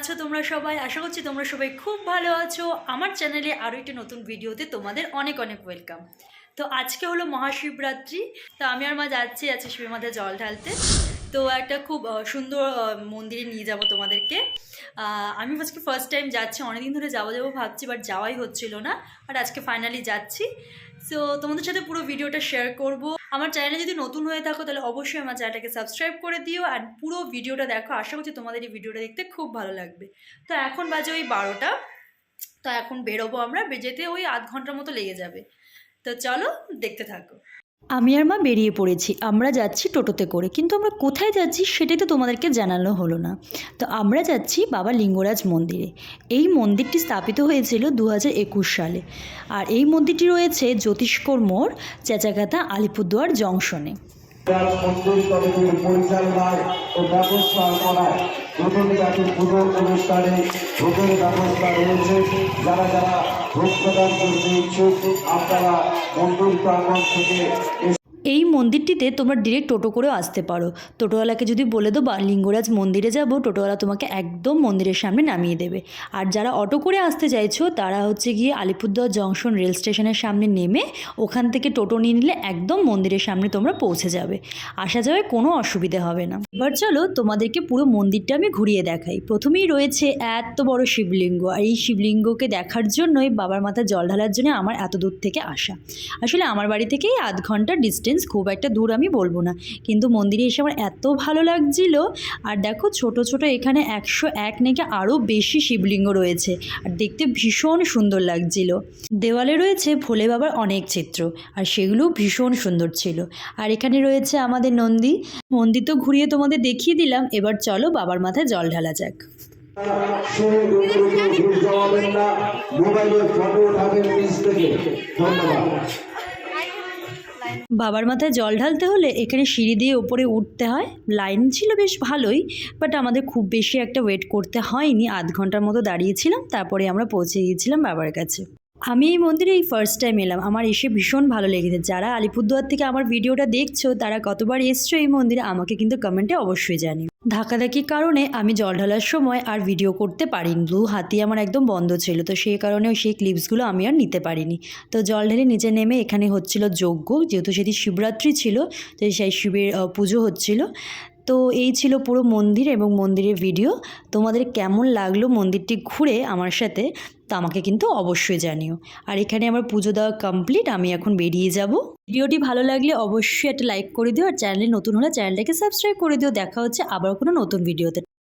আছো তোমরা সবাই? আশা করছি তোমরা সবাই খুব ভালো আছো। আমার চ্যানেলে আরও একটি নতুন ভিডিওতে তোমাদের অনেক অনেক ওয়েলকাম। তো আজকে হলো মহাশিবরাত্রি। তো আমি আর মা যাচ্ছি আজকে শিবের মাথায় জল ঢালতে। তো একটা খুব সুন্দর মন্দিরে নিয়ে যাব তোমাদেরকে। আমি আজকে ফার্স্ট টাইম যাচ্ছি, অনেকদিন ধরে যাব যাব ভাবছি বাট যাওয়াই হচ্ছিল না বাট আজকে ফাইনালি যাচ্ছি। সো তোমাদের সাথে পুরো ভিডিওটা শেয়ার করব। আমার চ্যানেলে যদি নতুন হয়ে থাকো, তাহলে অবশ্যই আমার চ্যানেলটাকে সাবস্ক্রাইব করে দিও আর পুরো ভিডিওটা দেখো। আশা করছি তোমাদের এই ভিডিওটা দেখতে খুব ভালো লাগবে। তো এখন বাজে ওই বারোটা। তো এখন বেরোবো আমরা যেতে ওই আধ ঘণ্টার মতো লেগে যাবে। তো চলো, দেখতে থাকো। আমি আর মা বেরিয়ে পড়েছি, আমরা যাচ্ছি টোটোতে করে। কিন্তু আমরা কোথায় যাচ্ছি সেটাই তো তোমাদেরকে জানানো হলো না। তো আমরা যাচ্ছি বাবা লিঙ্গরাজ মন্দিরে। এই মন্দিরটি স্থাপিত হয়েছিল দু সালে। আর এই মন্দিরটি রয়েছে জ্যোতিষ্কর মোড় চেঁচাকাতা আলিপুরদুয়ার জংশনে। কমিটির পরিচালনায় ও ব্যবস্থাপনায় প্রথম জাতির অনুষ্ঠানে ভোগের ব্যবস্থা রয়েছে। যারা যারা ভোগ প্রদান করতে ইচ্ছুক, আপনারা মন্দির প্রাঙ্গণ থেকে এই মন্দিরটিতে তোমরা ডিরেক্ট টোটো করেও আসতে পারো। টোটোওয়ালাকে যদি বলে দেবো লিঙ্গরাজ মন্দিরে যাব, টোটোওয়ালা তোমাকে একদম মন্দিরের সামনে নামিয়ে দেবে। আর যারা অটো করে আসতে চাইছো, তারা হচ্ছে গিয়ে আলিপুরদুয়ার জংশন রেল স্টেশনের সামনে নেমে ওখান থেকে টোটো নিয়ে নিলে একদম মন্দিরের সামনে তোমরা পৌঁছে যাবে। আসা যাওয়ায় কোনো অসুবিধা হবে না। এবার চলো, তোমাদেরকে পুরো মন্দিরটা আমি ঘুরিয়ে দেখাই। প্রথমেই রয়েছে এত বড় শিবলিঙ্গ। আর এই শিবলিঙ্গকে দেখার জন্যই বাবার মাথায় জল ঢালার জন্য আমার এত দূর থেকে আসা। আসলে আমার বাড়ি থেকেই আধ ঘণ্টার ডিস্টেন্স খুব একটা দূর আমি বলব না। কিন্তু মন্দিরে এসে আমার এত ভালো লাগছিল। আর দেখো ছোট ছোট এখানে একশো এক নাকি আরও বেশি শিবলিঙ্গ রয়েছে। আর দেখতে ভীষণ সুন্দর লাগছিল। দেওয়ালে রয়েছে ভোলে বাবার অনেক চিত্র। আর সেগুলো ভীষণ সুন্দর ছিল। আর এখানে রয়েছে আমাদের নন্দী। মন্দির তো ঘুরিয়ে তোমাদের দেখিয়ে দিলাম। এবার চলো বাবার মাথায় জল ঢালা যাক। ফটো উঠাবেন থেকে। ধন্যবাদ। বাবার মাথায় জল ঢালতে হলে এখানে সিঁড়ি দিয়ে ওপরে উঠতে হয়। লাইন ছিল বেশ ভালোই বাট আমাদের খুব বেশি একটা ওয়েট করতে হয়নি। আধ ঘণ্টার মতো দাঁড়িয়েছিলাম, তারপরে আমরা পৌঁছে গিয়েছিলাম বাবার কাছে। আমি এই মন্দিরে এই ফার্স্ট টাইম এলাম। আমার এসে ভীষণ ভালো লেগেছে। যারা আলিপুরদুয়ার থেকে আমার ভিডিওটা দেখছ, তারা কতবার এসছো এই মন্দিরে, আমাকে কিন্তু কমেন্টে অবশ্যই জানি ধাক্কাধাক্কির কারণে আমি জল ঢালার সময় আর ভিডিও করতে পারিনি। দু হাতি আমার একদম বন্ধ ছিল, তো সেই কারণে সেই ক্লিপসগুলো আমি আর নিতে পারিনি। তো জল ঢেলে নিচে নেমে এখানে হচ্ছিল যজ্ঞ, যেহেতু সেটি শিবরাত্রি ছিল, তো সেই শিবের পুজো হচ্ছিল। তো এই ছিল পুরো মন্দির এবং মন্দিরের ভিডিও তোমাদের কেমন লাগল মন্দিরটি ঘুরে আমার সাথে, তা আমাকে কিন্তু অবশ্যই জানিও। আর এখানে আমার পুজো দেওয়া কমপ্লিট আমি এখন বেরিয়ে যাব। ভিডিওটি ভালো লাগলে অবশ্যই একটা লাইক করে দিও, আর চ্যানেলে নতুন হলে চ্যানেলটাকে সাবস্ক্রাইব করে দিও। দেখা হচ্ছে আবার কোনো নতুন ভিডিওতে